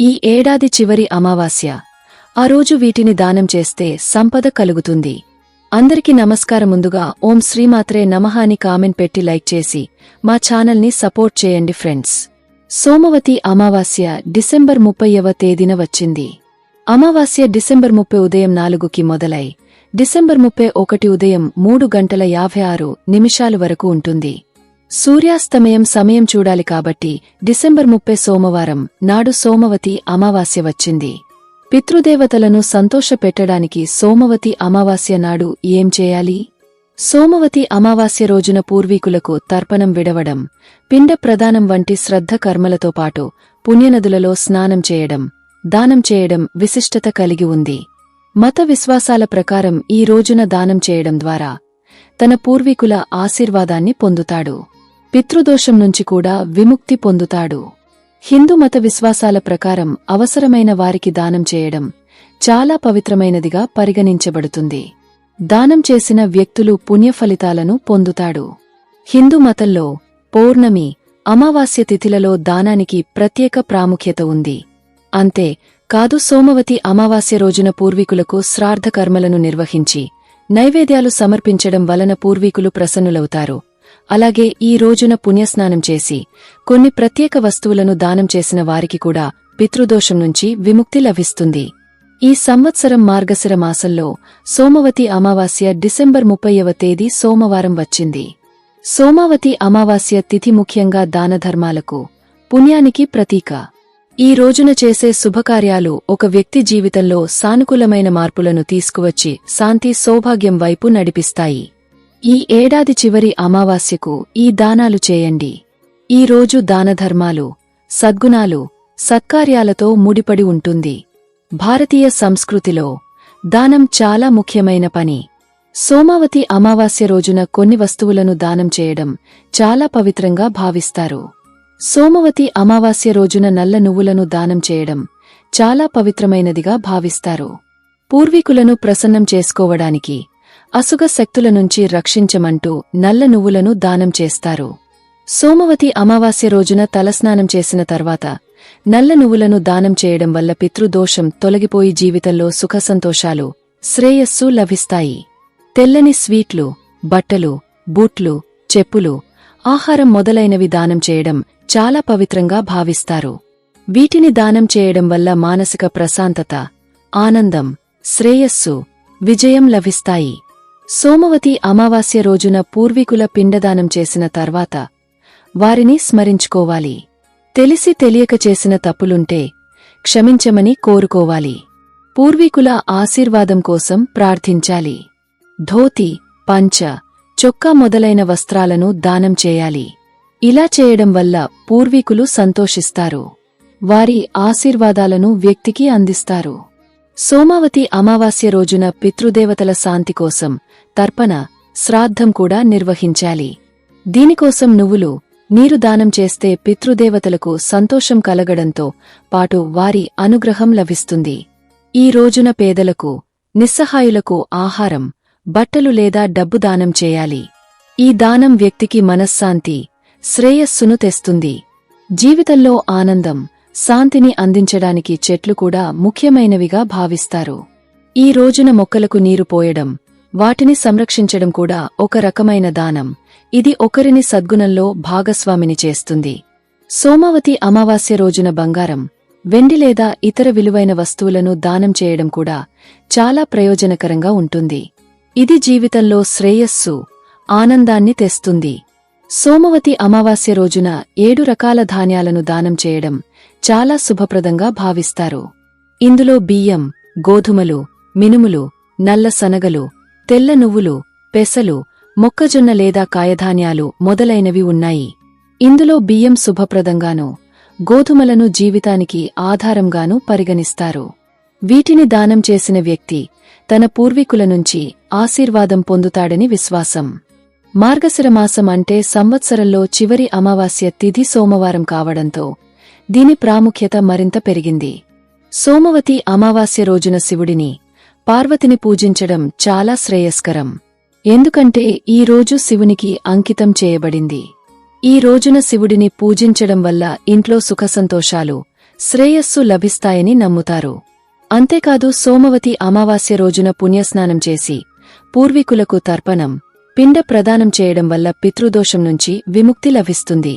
ఈ ఏడాది చివరి అమావాస్య. ఆ రోజు వీటిని దానం చేస్తే సంపద కలుగుతుంది. అందరికీ నమస్కారం ముందుగా ఓం శ్రీమాత్రే నమః అని కామెంట్ పెట్టి లైక్ చేసి మా ఛానల్ని సపోర్ట్ చేయండి ఫ్రెండ్స్. సోమవతి అమావాస్య డిసెంబర్ ముప్పైవ తేదీన వచ్చింది. అమావాస్య డిసెంబర్ ముప్పై ఉదయం నాలుగుకి మొదలై డిసెంబర్ ముప్పై ఒకటి ఉదయం మూడు గంటల యాభై ఆరు నిమిషాలు వరకు ఉంటుంది. సూర్యాస్తమయం సమయం చూడాలి కాబట్టి డిసెంబర్ ముప్పై సోమవారం నాడు సోమవతి అమావాస్య వచ్చింది. పితృదేవతలను సంతోషపెట్టడానికి సోమవతి అమావాస్య నాడు ఏం చేయాలి? సోమవతి అమావాస్య రోజున పూర్వీకులకు తర్పణం విడవడం పిండ ప్రదానం వంటి శ్రద్ధ కర్మలతో పాటు పుణ్యనదులలో స్నానం చేయడం దానం చేయడం విశిష్టత కలిగి ఉంది. మత విశ్వాసాల ప్రకారం ఈ రోజున దానం చేయడం ద్వారా తన పూర్వీకుల ఆశీర్వాదాన్ని పొందుతాడు. పితృదోషం నుంచి కూడా విముక్తి పొందుతాడు. హిందూ మత విశ్వాసాల ప్రకారం అవసరమైన వారికి దానం చేయడం చాలా పవిత్రమైనదిగా పరిగణించబడుతుంది. దానం చేసిన వ్యక్తులు పుణ్యఫలితాలను పొందుతాడు. హిందూ మతంలో పౌర్ణమి అమావాస్య తిథిలలో దానానికి ప్రత్యేక ప్రాముఖ్యత ఉంది. అంతే కాదు సోమవతి అమావాస్య రోజున పూర్వీకులకు శ్రార్ధకర్మలను నిర్వహించి నైవేద్యాలు సమర్పించడం వలన పూర్వీకులు ప్రసన్నులవుతారు. అలాగే ఈ రోజున పుణ్యస్నానం చేసి కొన్ని ప్రత్యేక వస్తువులను దానం చేసిన వారికి కూడా పితృదోషం నుంచి విముక్తి లభిస్తుంది. ఈ సంవత్సరం మార్గశిర మాసంలో సోమవతి అమావాస్య డిసెంబర్ ముప్పైవ తేదీ సోమవారం వచ్చింది. సోమావతి అమావాస్య తిథి ముఖ్యంగా దానధర్మాలకు పుణ్యానికి ప్రతీక. ఈ రోజున చేసే శుభకార్యాలు ఒక వ్యక్తి జీవితంలో సానుకూలమైన మార్పులను తీసుకువచ్చి శాంతి సౌభాగ్యం వైపు నడిపిస్తాయి. ఈ ఏడాది చివరి అమావాస్యకు ఈ దానాలు చేయండి. ఈ రోజు దానధర్మాలు సద్గుణాలు సత్కార్యాలతో ముడిపడి ఉంటుంది. భారతీయ సంస్కృతిలో దానం చాలా ముఖ్యమైన పని. సోమావతి అమావాస్య రోజున కొన్ని వస్తువులను దానం చేయడం చాలా పవిత్రంగా భావిస్తారు. సోమవతి అమావాస్య రోజున నల్ల నువ్వులను దానం చేయడం చాలా పవిత్రమైనదిగా భావిస్తారు. పూర్వీకులను ప్రసన్నం చేసుకోవడానికి అసుగ శక్తుల నుంచి రక్షించమంటూ నల్ల నువ్వులను దానం చేస్తారు. సోమవతి అమావాస్య రోజున తలస్నానం చేసిన తర్వాత నల్ల నువ్వులను దానం చేయడం వల్ల పితృదోషం తొలగిపోయి జీవితంలో సుఖసంతోషాలు శ్రేయస్సు లభిస్తాయి. తెల్లని స్వీట్లు బట్టలు బూట్లు చెప్పులు ఆహారం మొదలైనవి దానం చేయడం చాలా పవిత్రంగా భావిస్తారు. వీటిని దానం చేయడం వల్ల మానసిక ప్రశాంతత ఆనందం శ్రేయస్సు విజయం లభిస్తాయి. సోమవతి అమావాస్య రోజున పూర్వీకుల పిండదానం చేసిన తర్వాత వారిని స్మరించుకోవాలి. తెలిసి తెలియక చేసిన తప్పులుంటే క్షమించమని కోరుకోవాలి. పూర్వీకుల ఆశీర్వాదం కోసం ప్రార్థించాలి. ధోతి పంచ చొక్కా మొదలైన వస్త్రాలను దానం చేయాలి. ఇలా చేయడం వల్ల పూర్వీకులు సంతోషిస్తారు. వారి ఆశీర్వాదాలను వ్యక్తికి అందిస్తారు. సోమావతి అమావాస్య రోజున పితృదేవతల శాంతి కోసం తర్పణ శ్రాద్ధం కూడా నిర్వహించాలి. దీనికోసం నువ్వులు నీరు దానం చేస్తే పితృదేవతలకు సంతోషం కలగడంతో పాటు వారి అనుగ్రహం లభిస్తుంది. ఈ రోజున పేదలకు నిస్సహాయులకు ఆహారం బట్టలు లేదా డబ్బు దానం చేయాలి. ఈ దానం వ్యక్తికి మనశ్శాంతి శ్రేయస్సును తెస్తుంది. జీవితంలో ఆనందం శాంతిని అందించడానికి చెట్లు కూడా ముఖ్యమైనవిగా భావిస్తారు. ఈ రోజున మొక్కలకు నీరు పోయడం వాటిని సంరక్షించడం కూడా ఒక రకమైన దానం. ఇది ఒకరిని సద్గుణంలో భాగస్వామిని చేస్తుంది. సోమావతి అమావాస్య రోజున బంగారం వెండి లేదా ఇతర విలువైన వస్తువులను దానం చేయడం కూడా చాలా ప్రయోజనకరంగా ఉంటుంది. ఇది జీవితంలో శ్రేయస్సు ఆనందాన్ని తెస్తుంది. సోమవతి అమావాస్య రోజున ఏడు రకాల ధాన్యాలను దానం చేయడం చాలా శుభప్రదంగా భావిస్తారు. ఇందులో బియ్యం గోధుమలు మినుములు నల్ల సనగలు తెల్ల నువ్వులు పెసలు మొక్కజొన్న లేదా కాయధాన్యాలు మొదలైనవి ఉన్నాయి. ఇందులో బియ్యం శుభప్రదంగాను గోధుమలను జీవితానికి ఆధారంగాను పరిగణిస్తారు. వీటిని దానం చేసిన వ్యక్తి తన పూర్వీకుల నుంచి ఆశీర్వాదం పొందుతాడని విశ్వాసం. మార్గశిరమాసం అంటే సంవత్సరంలో చివరి అమావాస్య తిథి సోమవారం కావడంతో దీని ప్రాముఖ్యత మరింత పెరిగింది. సోమవతి అమావాస్య రోజున శివుడిని పార్వతిని పూజించడం చాలా శ్రేయస్కరం. ఎందుకంటే ఈ రోజు శివునికి అంకితం చేయబడింది. ఈ రోజున శివుడిని పూజించడం వల్ల ఇంట్లో సుఖసంతోషాలు శ్రేయస్సు లభిస్తాయని నమ్ముతారు. అంతేకాదు సోమవతి అమావాస్య రోజున పుణ్యస్నానం చేసి పూర్వీకులకు తర్పణం పిండ ప్రదానం చేయడం వల్ల పితృదోషం నుంచి విముక్తి లభిస్తుంది.